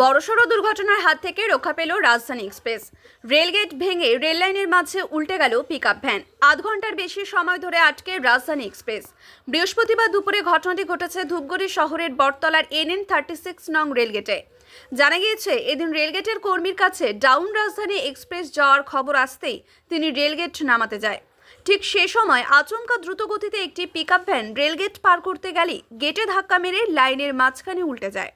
বড়সড় দুর্ঘটনার হাত থেকে রক্ষা পেল রাজধানী এক্সপ্রেস। রেলগেট ভেঙে রেল লাইনের মাঝে উল্টে গেল পিকআপ ভ্যান। আধ ঘণ্টার বেশি সময় ধরে আটকে রাজধানী এক্সপ্রেস। বৃহস্পতিবার দুপুরে ঘটনাটি ঘটেছে ধূপগুড়ি শহরের বটতলার এনএন থার্টি সিক্স নং রেলগেটে। জানা গিয়েছে, এদিন রেলগেটের কর্মীর কাছে ডাউন রাজধানী এক্সপ্রেস যাওয়ার খবর আসতেই তিনি রেলগেট নামাতে যায়। ঠিক সে সময় আচমকা দ্রুতগতিতে একটি পিকআপ ভ্যান রেলগেট পার করতে গেলে গেটে ধাক্কা মেরে লাইনের মাঝখানে উল্টে যায়।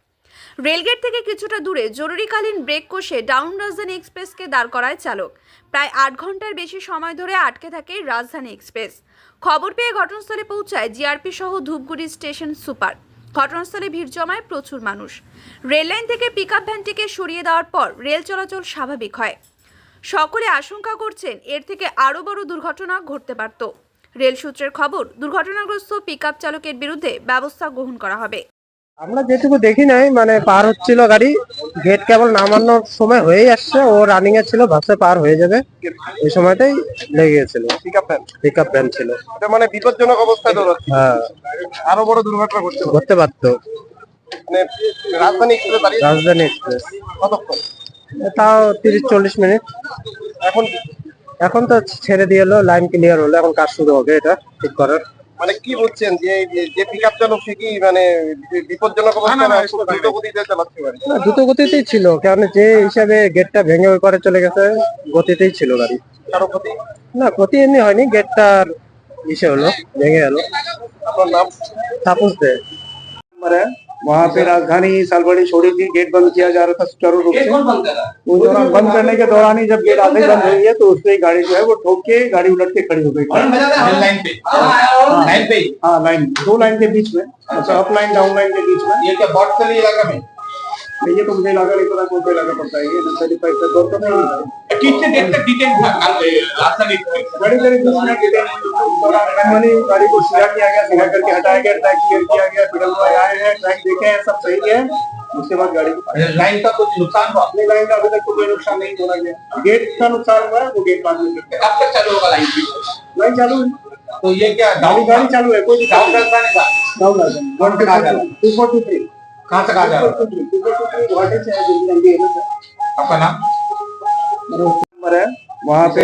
রেলগেট থেকে কিছুটা দূরে জরুরিকালীন ব্রেক কষে ডাউন রাজধানী এক্সপ্রেসকে দাঁড় করায় চালক। প্রায় আট ঘণ্টার বেশি সময় ধরে আটকে থাকে রাজধানী এক্সপ্রেস। খবর পেয়ে ঘটনাস্থলে পৌঁছায় জিআরপি সহ ধূপগুড়ি স্টেশন সুপার। ঘটনাস্থলে ভিড় জমায় প্রচুর মানুষ। রেললাইন থেকে পিকআপ ভ্যানটিকে সরিয়ে দেওয়ার পর রেল চলাচল স্বাভাবিক হয়। সকলে আশঙ্কা করছেন এর থেকে আরও বড় দুর্ঘটনা ঘটতে পারত। রেল সূত্রের খবর, দুর্ঘটনাগ্রস্ত পিকআপ চালকের বিরুদ্ধে ব্যবস্থা গ্রহণ করা হবে। আমরা যেটুকু দেখি নাই মানে পার হচ্ছিল গাড়ি গেট কেবল নামানোর সময় হয়েই আসছে ও রানিং এ ছিল ভাবছে পার হয়ে যাবে। ওই সময়টাই লেগে গেছিল। Pickup van pick up van ছিল। এটা মানে বিপজ্জনক অবস্থায় দৌড়াচ্ছে হ্যাঁ। আরও বড় দুর্ঘটনা ঘটতে পারে। করতে পারতো। মানে রাজধানী এক্সপ্রেস দাঁড়িয়ে রাজধানী এক্সপ্রেস কতক্ষণ? তাও তিরিশ চল্লিশ মিনিট। এখন এখন তো ছেড়ে দিয়ে এলো লাইন ক্লিয়ার হলো এখন কাজ শুরু হবে এটা ঠিক করার। মানে কি বলছেন যে যে পিকআপ চালক সে কি মানে বিপজ্জনক অবস্থা না দ্রুত গতিতে চালাচ্ছে পারে। না দ্রুত গতিতেই ছিল কারণ যে হিসাবে গেটটা ভেঙে ওই পারে চলে গেছে গতিতেই ছিল গাড়ি। কারও ক্ষতি? না ক্ষতি এমনি হয়নি গেটটার ইসে হলো ভেঙে গেল। আপনার নাম? সাপোজ দে। মানে वहाँ पे राजधानी सालबड़ी छोड़ी थी गेट बंद किया जा रहा था सुचारू रूप से। उस दौरान बंद करने के दौरान ही जब गेट आधे बंद हुई है तो उस पे गाड़ी जो है वो ठोक के गाड़ी उलट के खड़ी हो गई। लाइन पे। लाइन पे हाँ। लाइन दो लाइन के बीच में। अच्छा अप लाइन डाउन लाइन के बीच में। ये क्या बॉटल इलाका में? ये तो मुझे लगा नहीं पता कौन सा इलाका पड़ता है? ये नर्सरी पाइप दौड़ तो नहीं कितने देर तक डिटेन था। राजधानी दस मिनट के दौरान मैनुअली गाड़ी को सीधा किया गया सीधा करके हटाया गया ट्रैक क्लियर किया गया फिर हम आए हैं ट्रैक देखे हैं सब सही है। उसके बाद गाड़ी को लाइन का कुछ नुकसान हुआ? अपने लाइन का अभी तक कोई नुकसान नहीं बोला गया। गेट का नुकसान हुआ है वो गेट बाद में करते कब तक चालू होगा लाइन हैं लाइन चालू। है तो ये क्या डाउन गाड़ी चालू है कोई डाउन राजधानी था? डाउन है जा टू फोर टू थ्री कहाँ से कहा जा रहा है? है है आपका नाम? नंबर है वहाँ पे